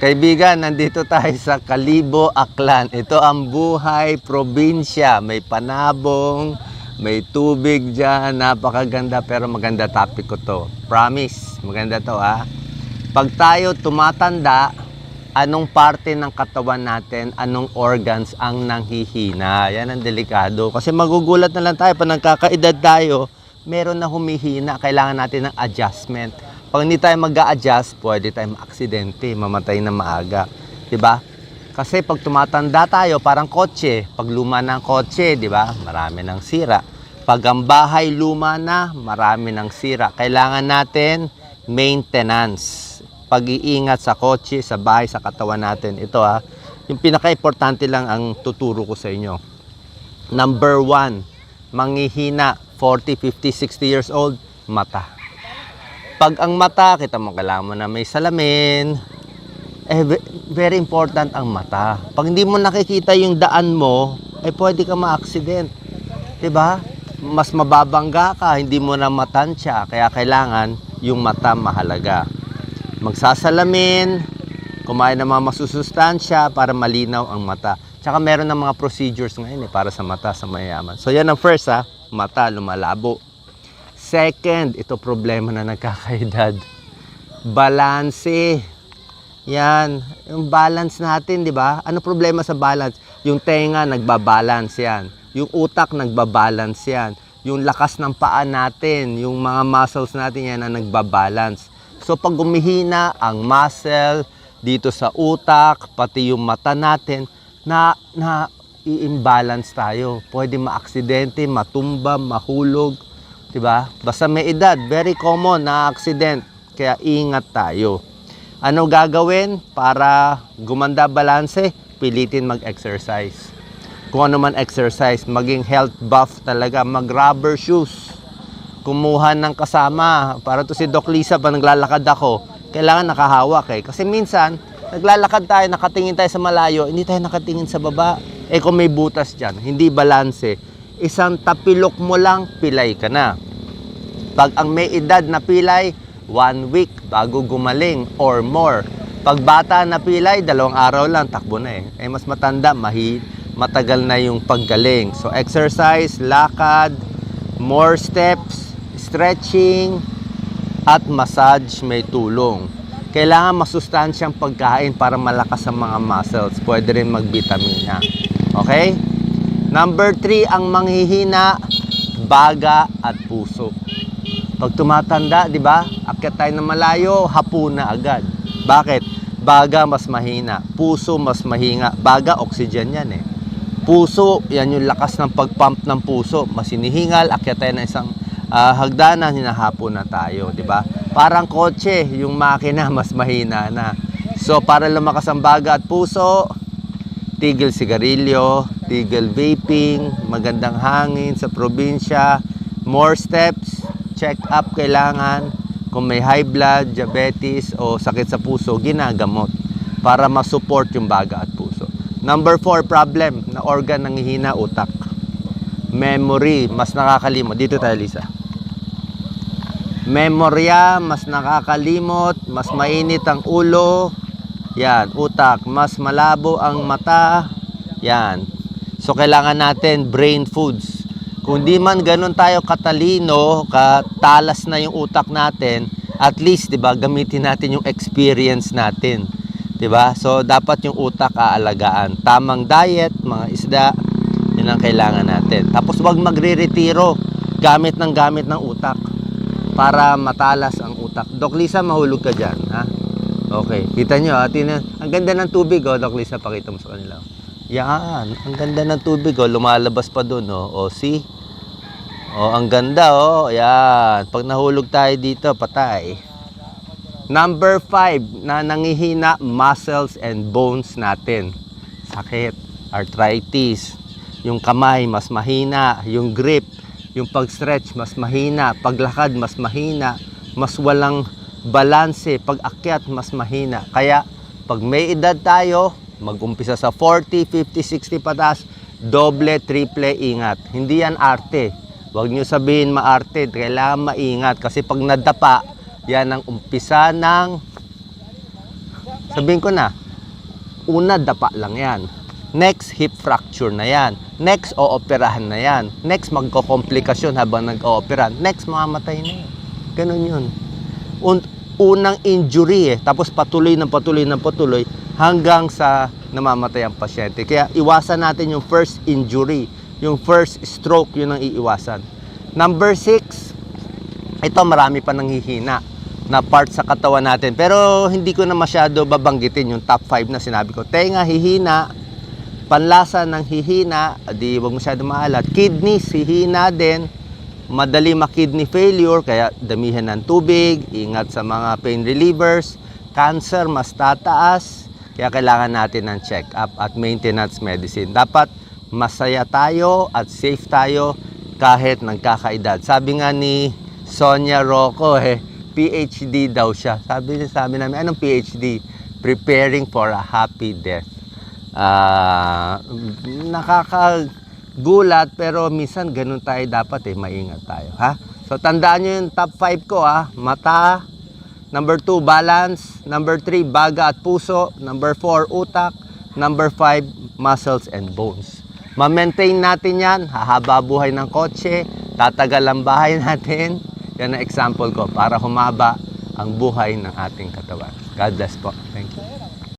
Kaibigan, nandito tayo sa Kalibo, Aklan. Ito ang buhay probinsya. May panabong, may tubig dyan. Napakaganda pero maganda topic ko to. Promise, maganda to ha. Pag tayo tumatanda, anong parte ng katawan natin, anong organs ang nanghihina. Yan ang delikado. Kasi magugulat na lang tayo pag nagkakaedad tayo, meron na humihina. Kailangan natin ng adjustment. Pag hindi tayo mag adjust pwede tayo maaksidente, mamatay na maaga. ba? Kasi pag tumatanda tayo, parang kotse. Pag luma ang kotse, di ba? Marami ng sira. Pag ang bahay luma na, marami ng sira. Kailangan natin maintenance. Pag-iingat sa kotse, sa bahay, sa katawan natin. Ito ha, yung pinaka-importante lang ang tuturo ko sa inyo. Number one, manghihina, 40, 50, 60 years old, mata. Pag ang mata, kita mo, kailangan mo na may salamin, eh, ve- very important ang mata. Pag hindi mo nakikita yung daan mo, eh pwede ka ma-accident. 'Di ba? Mas mababangga ka, hindi mo na matansya. Kaya kailangan yung mata mahalaga. Magsasalamin, kumain ng mga masusustansya para malinaw ang mata. Tsaka meron ng mga procedures ngayon eh, para sa mata, sa mayaman. So yan ang first ha, mata lumalabo. Second, ito problema na nagkakaedad. Balanse. Yan, yung balance natin, di ba? Ano problema sa balance? Yung tenga, nagbabalance yan. Yung utak, nagbabalance yan. Yung lakas ng paa natin, yung mga muscles natin yan na nagbabalance. So pag gumihina ang muscle dito sa utak, pati yung mata natin, na, na i-imbalance tayo. Pwede maaksidente, matumba, mahulog, 'di ba? Basta may edad, very common na accident. Kaya ingat tayo. Ano gagawin para gumanda balanse? Pilitin mag-exercise. Kung ano man exercise, maging health buff talaga, mag-rubber shoes. Kumuha ng kasama. Para to si Doc Lisa, pa naglalakad ako, kailangan nakahawak eh. Kasi minsan, naglalakad tayo, nakatingin tayo sa malayo, hindi tayo nakatingin sa baba. Eh kung may butas dyan, hindi balanse, isang tapilok mo lang, pilay ka na. Pag ang may edad na pilay, one week bago gumaling or more. Pag bata na pilay, dalawang araw lang, takbo na eh. Eh mas matanda, mahi, matagal na yung paggaling. So exercise, lakad, more steps, stretching, at massage may tulong. Kailangan masustansyang pagkain para malakas ang mga muscles. Pwede rin magbitamina. Okay? Number three, ang manghihina, baga at puso. Pag tumatanda, di ba? Akyat tayo ng malayo, hapon na agad. Bakit? Baga mas mahina, puso mas mahinga. Baga, oxygen yan eh. Puso, yan yung lakas ng pagpump ng puso. Mas hinihingal, akyat tayo ng isang ah, hagdanan, hinahapon na tayo, di ba? Parang kotse, yung makina mas mahina na. So, para lumakas ang baga at puso, tigil sigarilyo, tigil vaping, magandang hangin sa probinsya, more steps, check up kailangan, kung may high blood, diabetes o sakit sa puso, ginagamot para ma-support yung baga at puso. Number four problem na organ ng hihina utak. Memory, mas nakakalimot. Dito tayo, Lisa. Memorya, mas nakakalimot, mas mainit ang ulo. Yan, utak, mas malabo ang mata. Yan. So kailangan natin brain foods. Kung di man ganun tayo katalino, katalas na yung utak natin, at least, 'di ba, gamitin natin yung experience natin. 'Di ba? So dapat yung utak aalagaan. Tamang diet, mga isda, yun ang kailangan natin. Tapos wag magre-retiro gamit ng gamit ng utak para matalas ang utak. Doc Lisa, mahulog ka dyan, ha? Okay, kita nyo, ha? Tingnan. Ang ganda ng tubig, oh. Doc Lisa, pakita mo sa kanila. Yan, ang ganda ng tubig, oh. Lumalabas pa dun, oh. O, see? Oh, ang ganda, oh. Yan. Pag nahulog tayo dito, patay. Number five, na nangihina muscles and bones natin. Sakit, arthritis, yung kamay mas mahina, yung grip, yung pag-stretch mas mahina, paglakad mas mahina, mas walang balanse, pag-akyat mas mahina. Kaya pag may edad tayo, mag-umpisa sa 40, 50, 60 pataas, doble, triple ingat. Hindi yan arte. Huwag nyo sabihin maarte, kailangan maingat kasi pag nadapa, yan ang umpisa ng Sabihin ko na, una, dapa lang yan. Next, hip fracture na yan. Next, ooperahan na yan. Next, magkokomplikasyon habang nag-ooperan. Next, mamamatay na yan. Ganun yun. Un- unang injury eh. Tapos patuloy ng patuloy ng patuloy hanggang sa namamatay ang pasyente. Kaya iwasan natin yung first injury. Yung first stroke, yun ang iiwasan. Number six, ito marami pa nanghihina na part sa katawan natin. Pero hindi ko na masyado babanggitin yung top 5 na sinabi ko. Tenga, hihina, panlasa ng hihina, di wag masyado maalat. Kidneys, hihina din. Madali ma-kidney failure, kaya damihan ng tubig, ingat sa mga pain relievers. Cancer, mas tataas, kaya kailangan natin ng check-up at maintenance medicine. Dapat masaya tayo at safe tayo kahit nagkakaedad. Sabi nga ni Sonia Rocco, eh, PhD daw siya. Sabi niya sa amin namin, anong PhD? Preparing for a happy death. Ah, nakakagulat pero minsan ganun tayo dapat eh, maingat tayo, ha? So tandaan niyo yung top 5 ko ha. Mata, number 2 balance, number 3 baga at puso, number 4 utak, number 5 muscles and bones. Ma-maintain natin yan, hahaba buhay ng kotse, tatagal ang bahay natin. Yan ang example ko para humaba ang buhay ng ating katawan. God bless po.